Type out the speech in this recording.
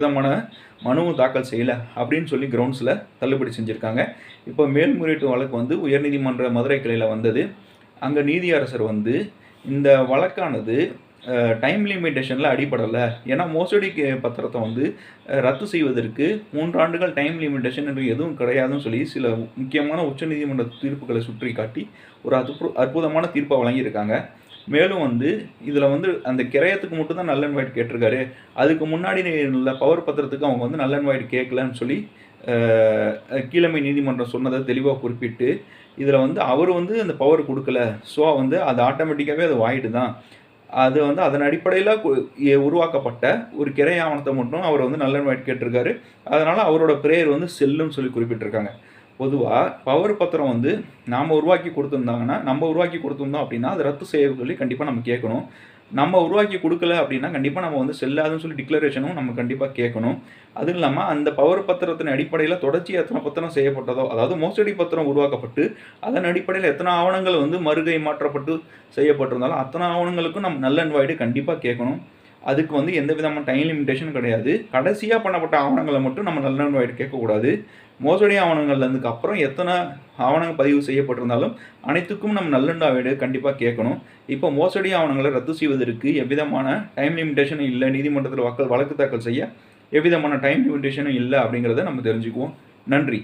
விதமான மனுவும் தாக்கல் செய்யலை அப்படின்னு சொல்லி கிரவுண்ட்ஸில் தள்ளுபடி செஞ்சுருக்காங்க. இப்போ மேல்முறையீட்டு வழக்கு வந்து உயர்நீதிமன்ற மதுரை கிளையில் வந்தது. அங்கே நீதியரசர் வந்து இந்த வழக்கானது டைம் லிமிட்டேஷனில் அடிப்படலை ஏன்னா மோசடி பத்திரத்தை வந்து ரத்து செய்வதற்கு மூன்றாண்டுகள் டைம் லிமிட்டேஷன் என்று எதுவும் கிடையாதுன்னு சொல்லி சில முக்கியமான உச்சநீதிமன்ற தீர்ப்புகளை சுற்றி காட்டி ஒரு அற்பு அற்புதமான தீர்ப்பை வழங்கியிருக்காங்க. மேலும் வந்து இதில் வந்து அந்த கிரயத்துக்கு மட்டும் தான் நல்ல அண்ட் கேட்டிருக்காரு. அதுக்கு முன்னாடி உள்ள பவர் பத்திரத்துக்கு அவங்க வந்து நல்ல அண்ட் கேட்கலன்னு சொல்லி கீழமை நீதிமன்றம் சொன்னதை தெளிவாக குறிப்பிட்டு இதில் வந்து அவர் வந்து அந்த பவர் கொடுக்கல. ஸோ வந்து அது ஆட்டோமேட்டிக்காகவே அது வாய்டு தான் அது வந்து அதன் அடிப்படையில் உருவாக்கப்பட்ட ஒரு கிரை ஆவணத்தை மட்டும் அவர் வந்து நல்ல கேட்டிருக்காரு. அதனால் அவரோட பிரேயர் வந்து செல்லுன்னு சொல்லி குறிப்பிட்டிருக்காங்க. பொதுவாக பவர் பத்திரம் வந்து நாம் உருவாக்கி கொடுத்துருந்தாங்கன்னா நம்ம உருவாக்கி கொடுத்துருந்தோம் அப்படின்னா அதை ரத்து செய்ய சொல்லி கண்டிப்பாக நம்ம கேட்கணும். நம்ம உருவாக்கி கொடுக்கல அப்படின்னா கண்டிப்பாக நம்ம வந்து செல்லாதுன்னு சொல்லி டிக்ளரேஷனும் நம்ம கண்டிப்பாக கேட்கணும். அதுவும் இல்லாமல் அந்த பவர் பத்திரத்தின் அடிப்படையில் தொடர்ச்சி எத்தனை பத்திரம் செய்யப்பட்டதோ அதாவது மோசடி பத்திரம் உருவாக்கப்பட்டு அதன் அடிப்படையில் எத்தனை ஆவணங்கள் வந்து மறுகை மாற்றப்பட்டு செய்யப்பட்டிருந்தாலும் அத்தனை ஆவணங்களுக்கும் நம்ம நல்ல அன்வாய்டு கண்டிப்பாக கேட்கணும். அதுக்கு வந்து எந்த விதமான டைம் லிமிடேஷனும் கிடையாது. கடைசியாக பண்ணப்பட்ட ஆவணங்களை மட்டும் நம்ம நல்ல கேட்கக்கூடாது. மோசடி ஆவணங்கள்லேருந்துக்கு அப்புறம் எத்தனை ஆவணங்கள் பதிவு செய்யப்பட்டிருந்தாலும் அனைத்துக்கும் நம்ம நல்லண்டா வீடு கண்டிப்பாக கேட்கணும். இப்போ மோசடி ஆவணங்களை ரத்து செய்வதற்கு எவ்விதமான டைம் லிமிட்டேஷனும் இல்லை நீதிமன்றத்தில் வக்கல் வழக்கு தாக்கல் செய்ய எவ்விதமான டைம் லிமிட்டேஷனும் இல்லை அப்படிங்கிறத நம்ம தெரிஞ்சுக்குவோம். நன்றி.